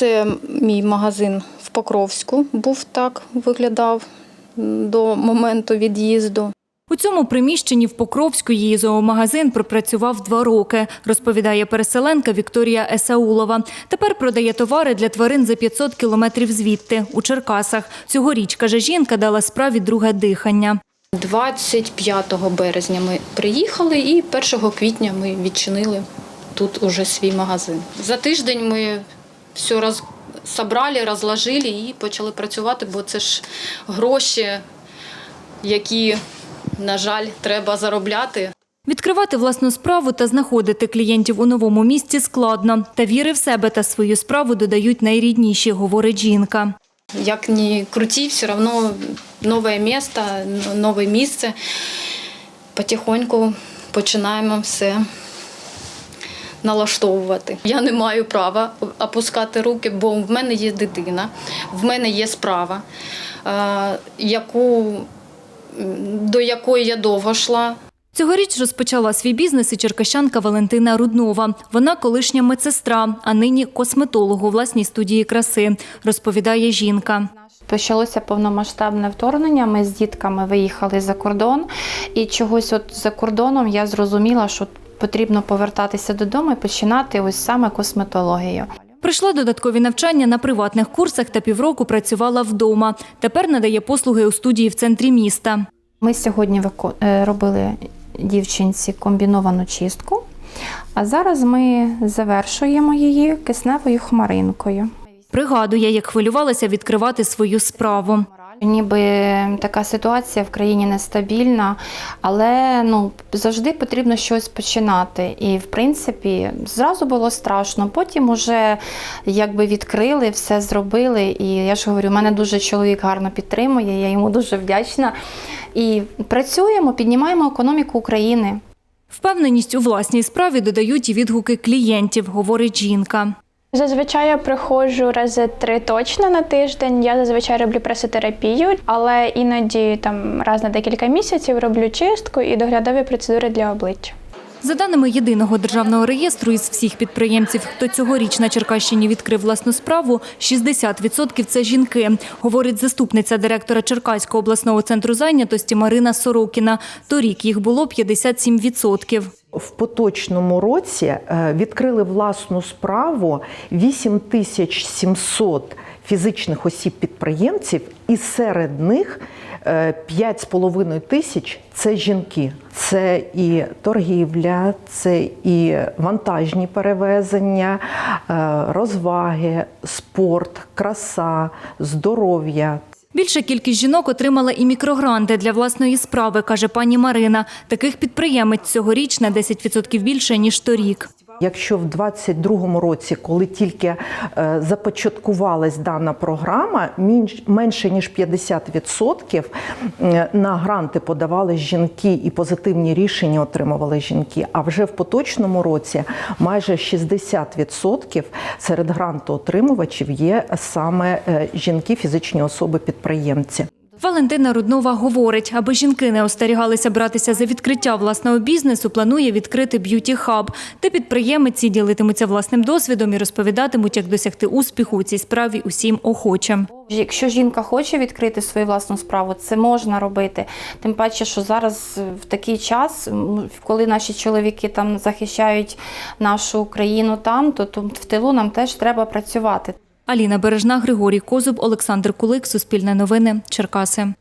Це мій магазин в Покровську був так, виглядав до моменту від'їзду. У цьому приміщенні в Покровську її зоомагазин пропрацював два роки, розповідає переселенка Вікторія Есаулова. Тепер продає товари для тварин за 500 кілометрів звідти, у Черкасах. Цьогоріч, каже жінка, дала справі друге дихання. 25 березня ми приїхали і 1 квітня ми відчинили тут уже свій магазин. За тиждень ми все роз... собрали, розложили і почали працювати, бо це ж гроші, які, на жаль, треба заробляти. Відкривати власну справу та знаходити клієнтів у новому місті складно. Та віри в себе та свою справу додають найрідніші, говорить жінка. Як ні круті, все одно нове місто, нове місце. Потихоньку починаємо все налаштовувати. Я не маю права опускати руки, бо в мене є дитина, в мене є справа, е, яку, до якої я довго йшла. Цьогоріч розпочала свій бізнес і черкащанка Валентина Руднова. Вона колишня медсестра, а нині косметолог у власній студії краси, розповідає жінка. Почалося повномасштабне вторгнення. Ми з дітками виїхали за кордон, і чогось от за кордоном я зрозуміла, що потрібно повертатися додому і починати ось саме косметологію. Пройшла додаткові навчання на приватних курсах та півроку працювала вдома. Тепер надає послуги у студії в центрі міста. Ми сьогодні е, робили дівчинці комбіновану чистку, а зараз ми завершуємо її кисневою хмаринкою. Пригадує, як хвилювалася відкривати свою справу. Ніби така ситуація в країні нестабільна, але ну завжди потрібно щось починати. І в принципі зразу було страшно. Потім уже якби відкрили, все зробили. І я ж говорю, мене дуже чоловік гарно підтримує. Я йому дуже вдячна. І працюємо, піднімаємо економіку України. Впевненість у власній справі додають і відгуки клієнтів, говорить жінка. Зазвичай я приходжу рази три точно на тиждень. Я зазвичай роблю пресотерапію, але іноді там раз на декілька місяців роблю чистку і доглядові процедури для обличчя. За даними єдиного державного реєстру, із всіх підприємців, хто цьогоріч на Черкащині відкрив власну справу, 60% – це жінки, говорить заступниця директора Черкаського обласного центру зайнятості Марина Сорокіна. Торік їх було 57%. В поточному році е, відкрили власну справу 8700 фізичних осіб-підприємців, і серед них е, 5,5 тисяч це жінки. Це і торгівля, це і вантажні перевезення, е, розваги, спорт, краса, здоров'я. Більша кількість жінок отримала і мікрогранти для власної справи, каже пані Марина. Таких підприємець цьогоріч на 10% більше, ніж торік. Якщо в 2022 році, коли тільки е, започаткувалась дана програма, менше ніж 50% е, на гранти подавали жінки і позитивні рішення отримували жінки. А вже в поточному році майже 60% серед грантоотримувачів є саме е, жінки, фізичні особи-підприємці. Валентина Руднова говорить, аби жінки не остерігалися братися за відкриття власного бізнесу, планує відкрити б'юті-хаб, де підприємиці ділитимуться власним досвідом і розповідатимуть, як досягти успіху у цій справі усім охочим. Якщо жінка хоче відкрити свою власну справу, це можна робити. Тим паче, що зараз в такий час, коли наші чоловіки там захищають нашу країну там, то в тилу нам теж треба працювати. Аліна Бережна, Григорій Козуб, Олександр Кулик, Суспільне новини, Черкаси.